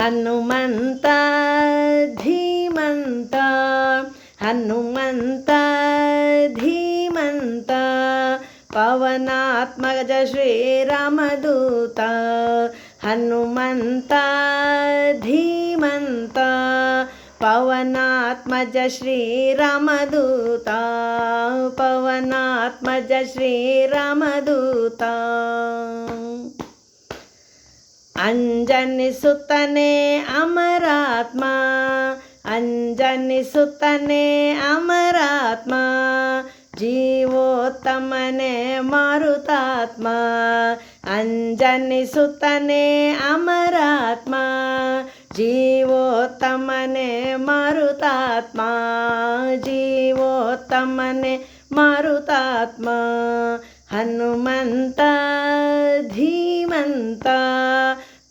हनुमन्ता धीमन्ता हनुमन्ता धीमन्ता पवनात्मज श्रीरामदूता हनुमन्ता धीमन्ता पवनात्मज श्रीरामदूता पवनात्मज श्रीरामदूता ಅಂಜನಿ ಸುತ್ತನೆ ಅಮರಾತ್ಮ ಅಂಜನಿ ಸುತ್ತನೆ ಅಮರಾತ್ಮ ಜೀವೋತ್ತಮನೆ ಮಾರುತಾತ್ಮ ಅಂಜನಿ ಸುತ್ತನೆ ಅಮರಾತ್ಮ ಜೀವೋತ್ತಮನೆ ಮಾರುತಾತ್ಮ ಜೀವೋತ್ತಮನೆ ಮಾರುತಾತ್ಮ ಹನುಮಂತ ಧೀಮಂತ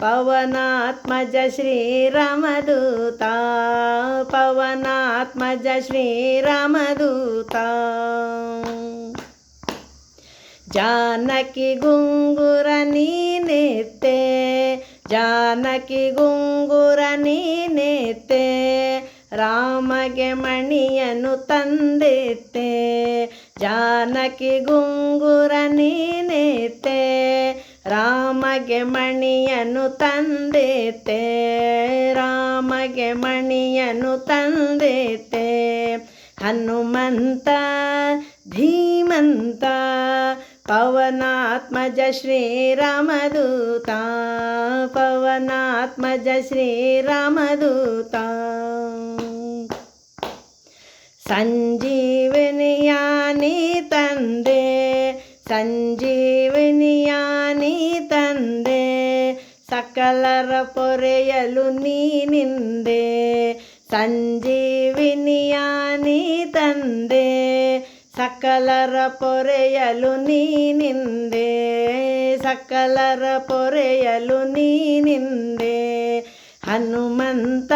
पवनात्मज श्रीरमदूता पवनात्मज श्री जानकि जानकी गुङ्गुरनी न जानकी गुङ्गुरनी नीते रामगे मण्यनु तन्ते जानकी गुङ्गुरनी ರಾಮಗೆ ಮಣಿಯನು ತಂದೆತೆ ರಾಮಗೆ ಮಣಿಯನು ತಂದೆತೆ ಹನುಮಂತ, ಧೀಮಂತ, ಪವನಾತ್ಮಜ ಶ್ರೀರಾಮದೂತ ಪವನಾತ್ಮಜ ಶ್ರೀರಾಮದೂತ. ಸಂಜೀವನಿಯಾನಿ ತಂದೆ, ಸಂಜೀವನಿ ಸಕಲರ ಪೊರೆಯಲು ನೀನಿಂದೆ ಸಂಜೀವಿನಿಯಾನಿ ತಂದೆ ಸಕಲರ ಪೊರೆಯಲು ನೀನಿಂದೆ ಸಕಲರ ಪೊರೆಯಲು ನೀನಿಂದೆ ಹನುಮಂತ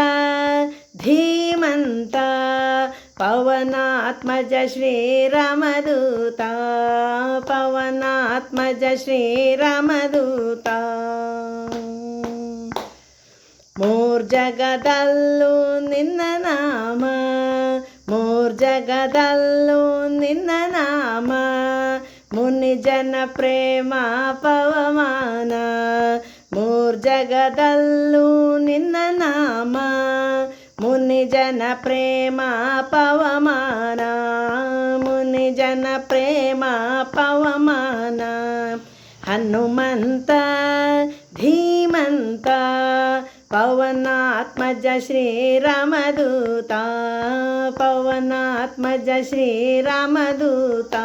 ಧೀಮಂತ ಪವನಾತ್ಮಜ ಶ್ರೀರಾಮದೂತ ಪವನಾತ್ಮಜ ಶ್ರೀರಾಮದೂತ ಮೂರ್ಜಗದಲ್ಲೂ ನಿನ್ನ ನಾಮ ಮೂರ್ಜಗದಲ್ಲೂ ನಿನ್ನ ನಾಮ ಮುನಿ ಜನ ಪ್ರೇಮ ಪವಮಾನ ಮೂರ್ಜಗದಲ್ಲೂ ನಿನ್ನ ನಾಮ ಮುನಿ ಜನ ಪ್ರೇಮ ಪವಮಾನ ಮುನಿ ಜನ ಪ್ರೇಮ ಪವಮಾನ ಹನುಮಂತ ಧೀಮಂತ पवनात्मज श्रीरामदूता पवनात्मज श्रीरामदूता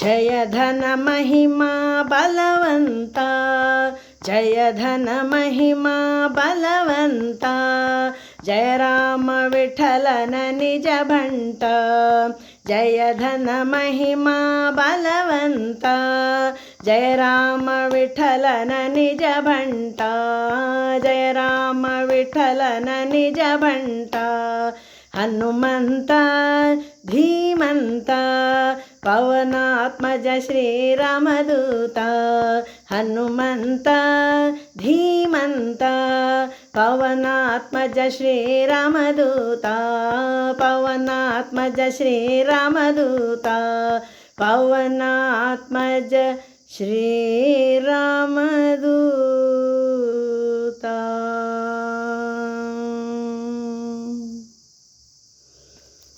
जय धन महिमा बलवन्ता जय धन महिमा बलवन्ता जय राम विठलन निज भण्ट जय धन महिमा बलवन्ता జయ రామ విఠలన నిజ బంట జయ రామ విఠలన నిజ బంట. హనుమంత ధీమంత పవనాత్మజ శ్రీరామదూత. హనుమంత ధీమంత పవనాత్మజ శ్రీరామదూత. పవనాత్మజ శ్రీరామదూత పవనాత్మజ श्रीराम